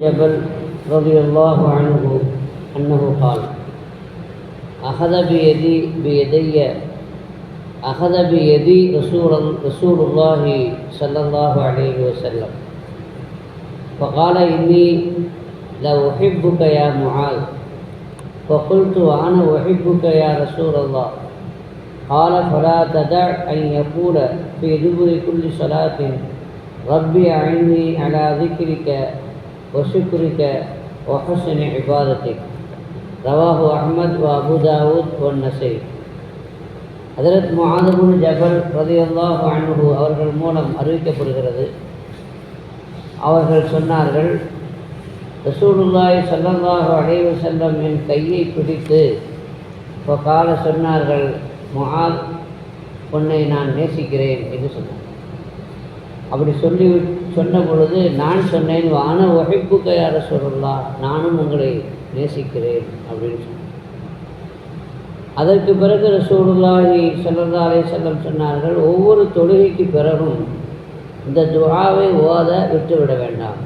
جبل رضي الله عنه أنه قال أخذ بيدي بيدي أخذ بيدي رسول رسول الله صلى الله عليه وسلم. فقال إني لأحبك يا معاذ. فقلت وأنا أحبك يا رسول الله. قال فلا تدع أن يقول في دبر كل صلاة ربي أعني على ذكرك وشكرك وحسن عبادتك رواه أحمد وأبو داود والنسائي ஹதரத் முஆதபுன் ஜபல் ரதியல்லாஹு அன்ஹு அவர்கள் மூலம் அறிவிக்கப்படுகிறது அவர்கள் சொன்னார்கள் ரசூலுல்லாஹி ஸல்லல்லாஹு அலைஹி வஸல்லம் என் கையை பிடித்து இப்போ கால சொன்னார்கள் முஆத் உன்னை நான் நேசிக்கிறேன் என்று சொன்னார் அப்படி சொல்லி சொன்ன பொழுது நான் சொன்னேன் வான ஒகைப்புக்க கையார சொல்லலாம் நானும் உங்களை நேசிக்கிறேன் அப்படின்னு சொன்னேன் அதற்கு பிறகு ரசூலுல்லாஹி ஸல்லல்லாஹு செல்லம் சொன்னார்கள் ஒவ்வொரு தொழுகைக்கு பிறகும் இந்த துஆவை ஓத விட்டுவிட வேண்டாம்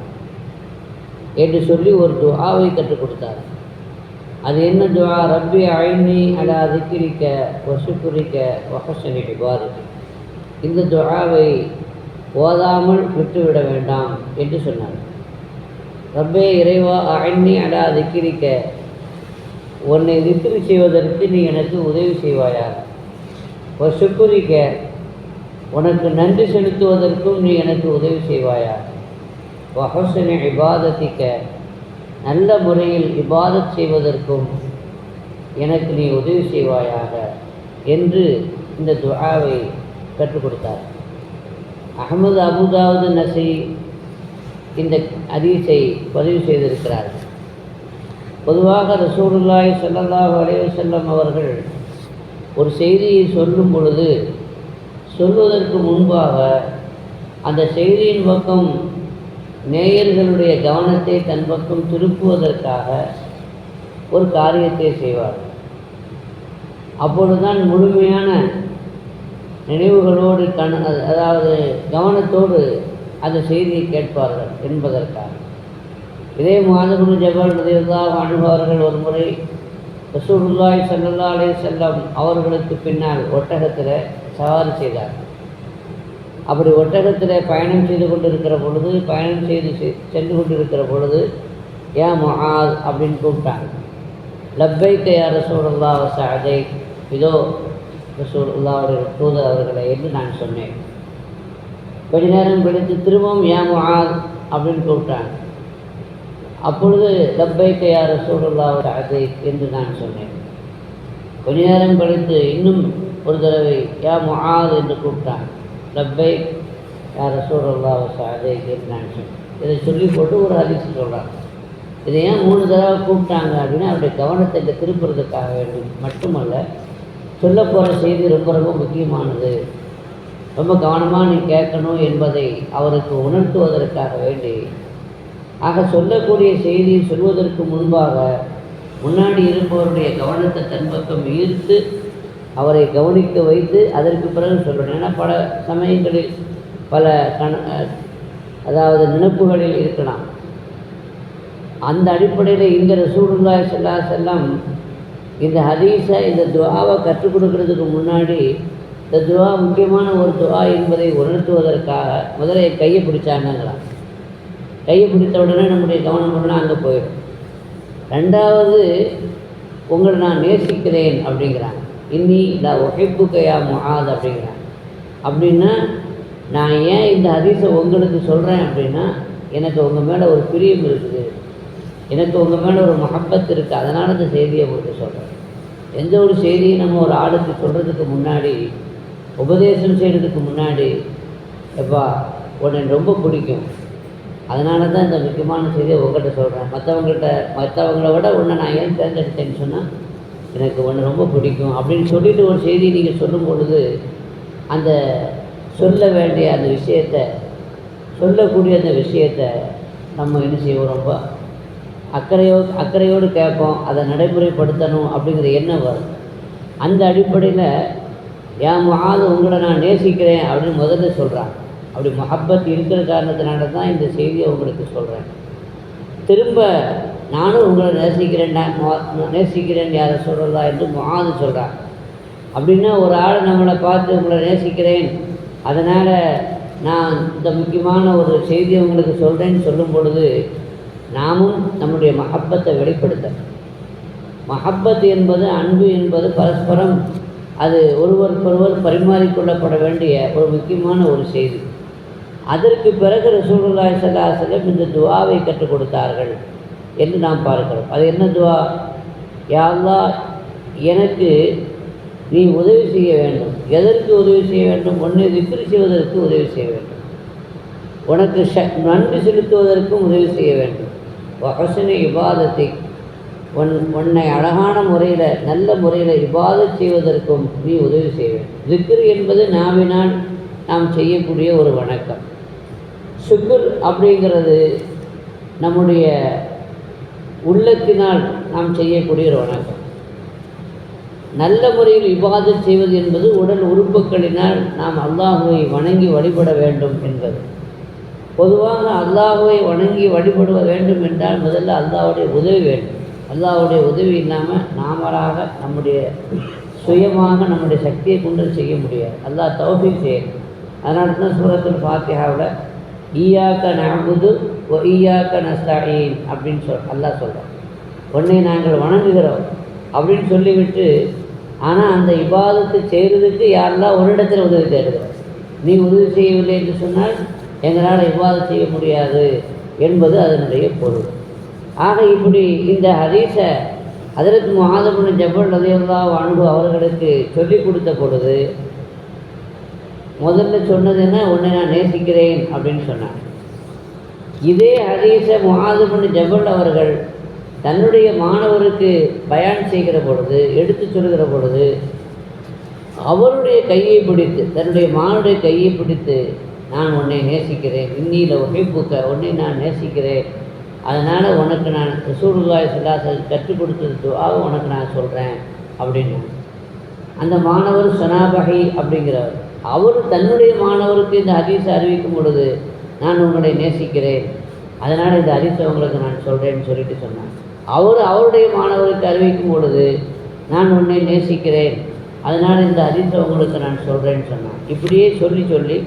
என்று சொல்லி ஒரு துவாவை கற்றுக் கொடுத்தார். அது என்ன துஆ? ரப்பி ஐனி அலா திக்கிரிக்க வசுக்குரிக்க வஹசனி இபாதத்தி இந்த துஆவை ஓதாமல் விட்டுவிட வேண்டாம் என்று சொன்னார். ரப்பே இறைவா அண்ணி அடா திக்கிரிக்க. உன்னை திக்கிரி செய்வதற்கு நீ எனக்கு உதவி செய்வாயா? ஒரு சுக்குரிக்க உனக்கு நன்றி செலுத்துவதற்கும் நீ எனக்கு உதவி செய்வாயா? வஹசனை இபாதத்திக்க. நல்ல முறையில் இபாதத் செய்வதற்கும் எனக்கு நீ உதவி செய்வாயாக என்று இந்த துஆவை கற்றுக் கொடுத்தார். அகமது அபுதாவுது நசை இந்த அதிசை பதிவு செய்திருக்கிறார்கள் பொதுவாக ரசூலுல்லாய் ஸல்லல்லாஹு அலைஹி செல்லும் அவர்கள் ஒரு செய்தியை சொல்லும் பொழுது சொல்வதற்கு முன்பாக அந்த செய்தியின் பக்கம் நேயர்களுடைய கவனத்தை தன் பக்கம் திருப்புவதற்காக ஒரு காரியத்தை செய்வார் அப்பொழுதுதான் முழுமையான நினைவுகளோடு கண் அதாவது கவனத்தோடு அந்த செய்தியை கேட்பார்கள் என்பதற்காக. இதே மாதகுரு ஜபல் ரதியுல்லாஹ் அனுபவர்கள் ஒரு முறை ரசூலுல்லாய் சல்லல்லா அலே செல்லம் அவர்களுக்கு பின்னால் ஒட்டகத்தில் சவாரி செய்தார். அப்படி ஒட்டகத்தில் பயணம் செய்து கொண்டிருக்கிற பொழுது பயணம் செய்து சென்று கொண்டிருக்கிற பொழுது ஏன் மொஹாத் அப்படின்னு கூப்பிட்டாங்க. லப்பைக்க யார் சூழல்லா வசாதை இதோ ரசூல்லா அவர்கள் தூது அவர்களை என்று நான் சொன்னேன். கொஞ்ச நேரம் கழித்து திரும்பவும் ஏன் ஆ அப்படின்னு கூப்பிட்டாங்க. அப்பொழுது லப்பைக்க யார் ரசூலுல்லா அதை என்று நான் சொன்னேன். கொஞ்ச நேரம் கழித்து இன்னும் ஒரு தடவை யா முஆத் என்று கூப்பிட்டாங்க. லப்பை யார் ரசூலுல்லா அதை என்று நான் சொன்னேன். இதை சொல்லி போட்டு ஒரு ஹதீஸ் சொல்கிறாங்க இதை ஏன் மூணு தடவை கூப்பிட்டாங்க அப்படின்னா அவருடைய கவனத்தை திருப்புறதுக்காக வேண்டும் மட்டுமல்ல சொல்ல போகிற செய்தி ரொம்ப ரொம்ப முக்கியமானது. ரொம்ப கவனமாக நீ கேட்கணும் என்பதை அவருக்கு உணர்த்துவதற்காக வேண்டி. ஆக சொல்லக்கூடிய செய்தியை சொல்வதற்கு முன்பாக முன்னாடி இருப்பவருடைய கவனத்தை தன்பக்கம் ஈர்த்து அவரை கவனிக்க வைத்து அதற்கு பிறகு சொல்லணும். ஏன்னா பல சமயங்களில் பல கண அதாவது நினப்புகளில் இருக்கலாம். அந்த அடிப்படையில் இந்த ரசூலுல்லாய் செல்லா செல்லம் இந்த ஹதீஸை இந்த துவாவை கற்றுக் கொடுக்கறதுக்கு முன்னாடி இந்த துவா முக்கியமான ஒரு துவா என்பதை உணர்த்துவதற்காக முதல்ல கையை பிடிச்சாங்கங்களாம் கையை பிடித்த உடனே நம்முடைய கவனம் பண்ணால் அங்கே போயிடும். ரெண்டாவது உங்களை நான் நேசிக்கிறேன் அப்படிங்கிறாங்க இன்னி இந்த ஒகைப்பு கையா முகாது அப்படிங்கிறாங்க அப்படின்னா நான் ஏன் இந்த ஹதீஸை உங்களுக்கு சொல்கிறேன் அப்படின்னா எனக்கு உங்கள் மேலே ஒரு பிரியம் இருக்குது. எனக்கு உங்கள் மேலே ஒரு மஹப்பத் இருக்குது அதனால் இந்த செய்தியை உங்களுக்கு சொல்கிறேன் எந்த ஒரு செய்தியை நம்ம ஒரு ஆளுக்கு சொல்கிறதுக்கு முன்னாடி உபதேசம் செய்கிறதுக்கு முன்னாடி எப்பா உன்னை ரொம்ப பிடிக்கும். அதனால தான் இந்த முக்கியமான செய்தியை உங்கள்கிட்ட சொல்கிறேன் மற்றவங்கள்ட்ட மற்றவங்கள விட உன்னை நான் ஏன் தேர்ந்தெடுத்தேன்னு சொன்னால் எனக்கு ஒன்று ரொம்ப பிடிக்கும். அப்படின்னு சொல்லிட்டு ஒரு செய்தி நீங்கள் சொல்லும் பொழுது அந்த சொல்ல வேண்டிய அந்த விஷயத்தை சொல்லக்கூடிய அந்த விஷயத்தை நம்ம என்ன செய்வோம் ரொம்ப அக்கறையோ அக்கறையோடு கேட்போம் அதை நடைமுறைப்படுத்தணும் அப்படிங்கிற எண்ணம் வரும். அந்த அடிப்படையில் என் மகாது உங்களை நான் நேசிக்கிறேன் அப்படின்னு முதல்ல சொல்கிறான் அப்படி மஹப்பத் இருக்கிற காரணத்தினால தான் இந்த செய்தியை உங்களுக்கு சொல்கிறேன் திரும்ப நானும் உங்களை நேசிக்கிறேன் நேசிக்கிறேன் யாரை சொல்கிறதா என்று மாது சொல்கிறான் அப்படின்னா ஒரு ஆள் நம்மளை பார்த்து உங்களை நேசிக்கிறேன். அதனால் நான் இந்த முக்கியமான ஒரு செய்தியை உங்களுக்கு சொல்கிறேன்னு சொல்லும் பொழுது நாமும் நம்முடைய மஹப்பத்தை வெளிப்படுத்த மஹப்பத் என்பது அன்பு என்பது பரஸ்பரம். அது ஒருவருக்கொருவர் பரிமாறிக்கொள்ளப்பட வேண்டிய ஒரு முக்கியமான ஒரு செய்தி. அதற்கு பிறகு ரசூலுல்லாஹி ஸல்லல்லாஹு இந்த துவாவை கற்றுக் கொடுத்தார்கள் என்று நாம் பார்க்கிறோம். அது என்ன துவா? யாழ்லா எனக்கு நீ உதவி செய்ய வேண்டும். எதற்கு உதவி செய்ய வேண்டும்? ஒன்றை விக்கிரி செய்வதற்கு உதவி செய்ய வேண்டும். உனக்கு ஷ நன்றி செலுத்துவதற்கும் உதவி செய்ய வேண்டும். வஹசன இபாதத்தை. உன் உன்னை அழகான முறையில் நல்ல முறையில் இபாதத் செய்வதற்கும் நீ உதவி செய்வேன் திக்ரு என்பது நாவினால் நாம் செய்யக்கூடிய ஒரு வணக்கம். சுக்குர் அப்படிங்கிறது நம்முடைய உள்ளத்தினால் நாம் செய்யக்கூடிய ஒரு வணக்கம். நல்ல முறையில் இபாதத் செய்வது என்பது உடல் உறுப்புகளினால் நாம் அல்லாஹுவை வணங்கி வழிபட வேண்டும் என்பது. பொதுவாக அல்லாஹுவை வணங்கி வழிபடுவ வேண்டும் என்றால் முதல்ல அல்லாவுடைய உதவி வேண்டும். அல்லாவுடைய உதவி இல்லாமல் நாமளாக நம்முடைய சுயமாக நம்முடைய சக்தியை கொண்டு செய்ய முடியாது. அல்லாஹ் தௌஃபீக் செய்யணும் அதனால தான் சூரத்தில் ஃபாத்திஹாவில் ஈயாக்க நகுது ஒ ஈயாக்க நஸ்தஈன் அப்படின்னு சொல் அல்லாஹ் சொல்கிறோம் உன்னை நாங்கள் வணங்குகிறோம் அப்படின்னு சொல்லிவிட்டு ஆனால் அந்த இபாதத்தை செய்கிறதுக்கு யாரெல்லாம் ஒரு இடத்துல உதவி தேடுகிறோம் நீ உதவி செய்யவில்லை என்று சொன்னால் எங்களால் இவ்வாறு செய்ய முடியாது என்பது அதனுடைய பொருள். ஆக இப்படி இந்த ஹதீஸை அதற்கு மகாதபுன் ஜபல் ரதையுல்லா அன்பு அவர்களுக்கு சொல்லிக் கொடுத்த பொழுது முதல்ல சொன்னது என்ன? உன்னை நான் நேசிக்கிறேன் அப்படின்னு சொன்னான் இதே ஹதீஸை முகாதுபன் ஜபல் அவர்கள் தன்னுடைய மாணவருக்கு பயான் செய்கிற பொழுது எடுத்து சொல்கிற பொழுது அவருடைய கையை பிடித்து தன்னுடைய மானுடைய கையை பிடித்து நான் உன்னை நேசிக்கிறேன். இன்னியில் உகைப்புக்க உன்னை நான் நேசிக்கிறேன். அதனால் உனக்கு நான் ரசூலுல்லாய் சொல்லாசல் கற்றுக் கொடுத்தது துவாவை உனக்கு நான் சொல்கிறேன் அப்படின்னு. அந்த மாணவர் சனாபகை அப்படிங்கிறவர். அவர் தன்னுடைய மாணவருக்கு இந்த ஹதீஸை அறிவிக்கும் பொழுது நான் உங்களை நேசிக்கிறேன். அதனால் இந்த ஹதீஸை உங்களுக்கு நான் சொல்கிறேன்னு சொல்லிட்டு சொன்னான் அவர் அவருடைய மாணவருக்கு அறிவிக்கும் பொழுது நான் உன்னை நேசிக்கிறேன். அதனால் இந்த ஹதீஸை உங்களுக்கு நான் சொல்கிறேன்னு சொன்னான் இப்படியே சொல்லி சொல்லி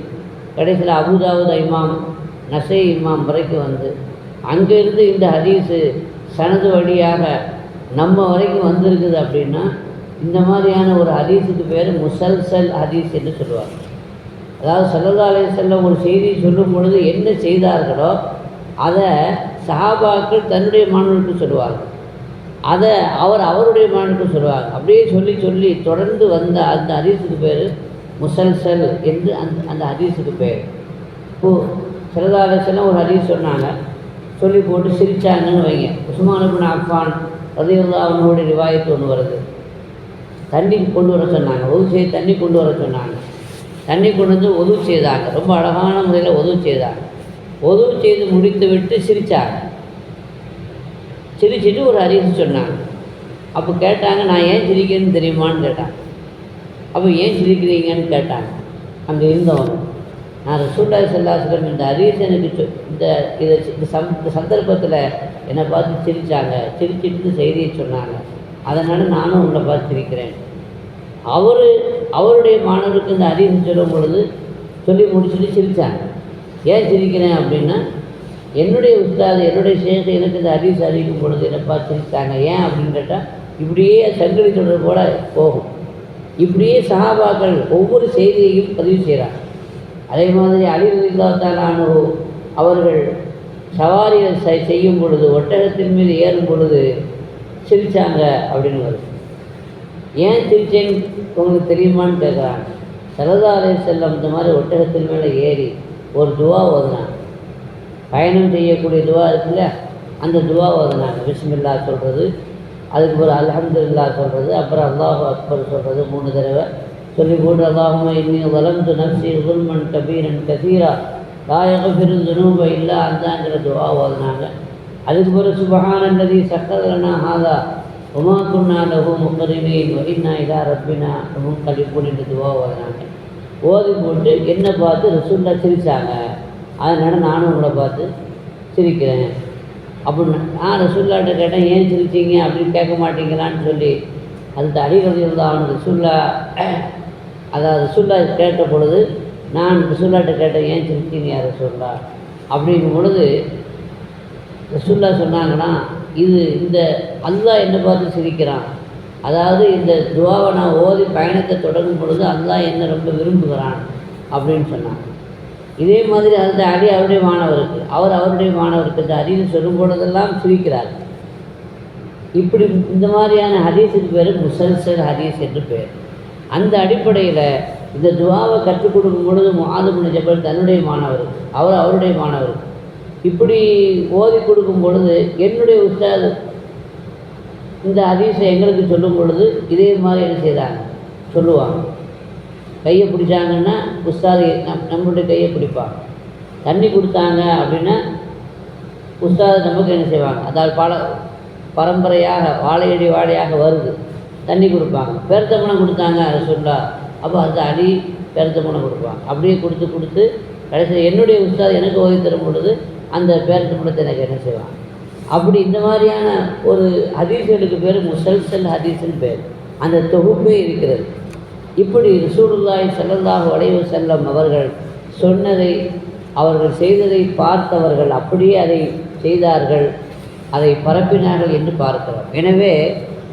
கடைசியில் அபுதாவுத் இமாம் நசை இமாம் வரைக்கும் வந்து அங்கேருந்து இந்த ஹதீஸு சனது வழியாக நம்ம வரைக்கும் வந்திருக்குது அப்படின்னா இந்த மாதிரியான ஒரு ஹதீஸுக்கு பேர் முசல்சல் ஹதீஸ் என்று சொல்லுவாங்க. அதாவது சல்லல்லா செல்ல ஒரு செய்தி சொல்லும் பொழுது என்ன செய்தார்களோ அதை சஹாபாக்கள் தன்னுடைய மாணவர்களுக்கு சொல்லுவாங்க. அதை அவர் அவருடைய மாணவர்களுக்கு சொல்லுவாங்க. அப்படியே சொல்லி சொல்லி தொடர்ந்து வந்த அந்த ஹதீஸுக்கு பேர் முசல்சல் என்று அந்த அந்த ஹதீஸுக்கு பேர் இப்போது சல்லல்லா ஒரு ஹதீஸ் சொன்னாங்க. சொல்லி போட்டு சிரித்தாங்கன்னு வைங்க. உஸ்மானுபின் அஃபான் ரதியுல்லா ரிவாயத்து ஒன்று வருது. தண்ணி கொண்டு வர சொன்னாங்க. உதவு செய்து தண்ணி கொண்டு வர சொன்னாங்க. தண்ணி கொண்டு வந்து உதவு செய்தாங்க. ரொம்ப அழகான முறையில் உதவு செய்தாங்க. உதவு செய்து முடித்து விட்டு சிரித்தாங்க சிரிச்சிட்டு ஒரு அறிவு சொன்னாங்க. அப்போ கேட்டாங்க நான் ஏன் சிரிக்கிறேன்னு தெரியுமான்னு கேட்டாங்க. அப்போ ஏன் சிரிக்கிறீங்கன்னு கேட்டாங்க. அங்கே இருந்தவங்க. நான் ரசூல்லா செல்லாசிடம் இந்த ஹதீஸ் எனக்கு இந்த இதை இந்த சம் இந்த சந்தர்ப்பத்தில் என்னை பார்த்து சிரித்தாங்க சிரிச்சிட்டு செய்தியை சொன்னாங்க. அதனால் நானும் உங்களை பார்த்து சிரிக்கிறேன். அவர் அவருடைய மாணவருக்கு இந்த ஹதீஸ் சொல்லும் பொழுது சொல்லி முடிச்சுட்டு சிரித்தாங்க ஏன் சிரிக்கிறேன் அப்படின்னா என்னுடைய உஸ்தாது என்னுடைய சேஷ எனக்கு இந்த ஹதீஸ் அறிவிக்கும் பொழுது என்னை பார்த்து சிரித்தாங்க ஏன் அப்படின்னு கேட்டால் இப்படியே சங்கடி சொல்கிறது போல போகும். இப்படியே சஹாபாக்கள் ஒவ்வொரு செய்தியையும் பதிவு செய்கிறார். அதே மாதிரி அலிரதில்லாத்தாலானோ அவர்கள் சவாரிகள் செய் செய்யும் பொழுது ஒட்டகத்தின் மீது ஏறும் பொழுது சிரித்தாங்க அப்படின்னு வருது. ஏன் சிரிச்சேன்னு உங்களுக்கு தெரியுமான்னு கேட்குறாங்க. சரதாரை செல்லம் இந்த மாதிரி ஒட்டகத்தின் மேலே ஏறி ஒரு துவா ஓதுனாங்க. பயணம் செய்யக்கூடிய துவா இருக்குல்ல அந்த துவா ஓதுனாங்க. பிஸ்மில்லா சொல்கிறது அதுக்கு ஒரு இல்லா சொல்கிறது அப்புறம் அல்லாஹு அக்பர் சொல்கிறது மூணு தடவை. சொல்லி போட்டு அல்லாஹுமா இன்னி வளர்ந்து நப்சி உல்மன் கபீரன் கசீரா. லாயகபிரு துனூப இல்லா அந்தாங்கிற துவா ஓதுனாங்க. அதுக்கு பிறகு சுபஹானல்லதி சக்கரனா ஹாதா. உமா குன்னா லஹு முக்கரிமீன் வஇன்னா இதா ரப்பினா. முன்கலிப்புன் கழிப்புன்னு துவா ஓதுனாங்க. ஓதி போட்டு என்னை பார்த்து ரசூல்லா சிரித்தாங்க அதனால் நானும் உங்களை பார்த்து சிரிக்கிறேன். அப்படின்னு நான் ரசுல்லாட்ட கேட்டேன் ஏன் சிரிச்சீங்க? அப்படின்னு கேட்க மாட்டீங்களான்னு சொல்லி. அதுக்கு அடிகள் இருந்தால் அவனுக்கு ரசுல்லா அதாவது ரசுல்லா கேட்ட பொழுது நான் ரசுல்லாட்ட கேட்டேன் ஏன் சிரிச்சீங்க யார் ரசுல்லா? அப்படிங்கும் பொழுது ரசுல்லா சொன்னாங்கன்னா இது இந்த அல்லா என்னை பார்த்து சிரிக்கிறான். அதாவது இந்த துவாவை நான் ஓதி பயணத்தை தொடங்கும் பொழுது அல்லா என்னை ரொம்ப விரும்புகிறான். அப்படின்னு சொன்னாங்க இதே மாதிரி அந்த அடி அவருடைய மாணவருக்கு அவர் அவருடைய மாணவருக்கு இந்த அறிவு சொல்லும் பொழுதெல்லாம் சிரிக்கிறார். இப்படி இந்த மாதிரியான ஹதீஸுக்கு பேர் முசல்சல் ஹதீஸ் என்று பேர். அந்த அடிப்படையில் இந்த துவாவை கற்றுக் கொடுக்கும் பொழுது முஆதுபுன் ஜபல் தன்னுடைய மாணவர் அவர் அவருடைய மாணவர். இப்படி ஓதி கொடுக்கும் பொழுது என்னுடைய உஸ்தாது இந்த ஹதீஸை எங்களுக்கு சொல்லும் பொழுது இதே மாதிரி என்ன செய்கிறாங்க சொல்லுவாங்க. கையை பிடிச்சாங்கன்னா உஸ்தாது நம் நம்மளுடைய கையை பிடிப்பாங்க. தண்ணி கொடுத்தாங்க அப்படின்னா உஸ்தாது நமக்கு என்ன செய்வாங்க? அதாவது பல பரம்பரையாக வாழையடி வாழையாக வருது. தண்ணி கொடுப்பாங்க. பெருத்தமனம் கொடுத்தாங்க அதை சொல்லா அப்போ அந்த அடி பெருத்தமனம் கொடுப்பாங்க. அப்படியே கொடுத்து கொடுத்து கடைசியில் என்னுடைய உஸ்தாது எனக்கு ஓய்வு தரும் பொழுது அந்த பேரத்தமனத்தை எனக்கு என்ன செய்வாங்க? அப்படி இந்த மாதிரியான ஒரு ஹதீஸ்களுக்கு பேர் முசல்சல் ஹதீஸ்னு பேர். அந்த தொகுப்பே இருக்கிறது. இப்படி ரசூலுல்லாஹி ஸல்லல்லாஹு வளைவு செல்லும் அவர்கள் சொன்னதை அவர்கள் செய்ததை பார்த்தவர்கள் அப்படியே அதை செய்தார்கள் அதை பரப்பினார்கள் என்று பார்க்கிறோம். எனவே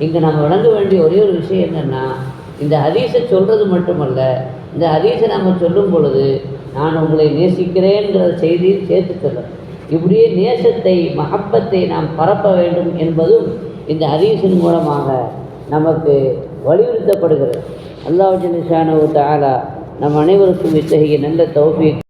இங்கே நம்ம விளங்க வேண்டிய ஒரே ஒரு விஷயம் என்னென்னா இந்த ஹதீஸை சொல்கிறது மட்டுமல்ல இந்த ஹதீஸை நம்ம சொல்லும் பொழுது நான் உங்களை நேசிக்கிறேங்கிற செய்தியை சேர்த்து சொல்லும் இப்படியே நேசத்தை மகப்பத்தை நாம் பரப்ப வேண்டும் என்பதும் இந்த ஹதீஸின் மூலமாக நமக்கு வலியுறுத்தப்படுகிறது. அல்லாஹ் ஜலிசானவு தாலா நம் அனைவருக்கும் இத்தகைய நல்ல தௌஃபீக்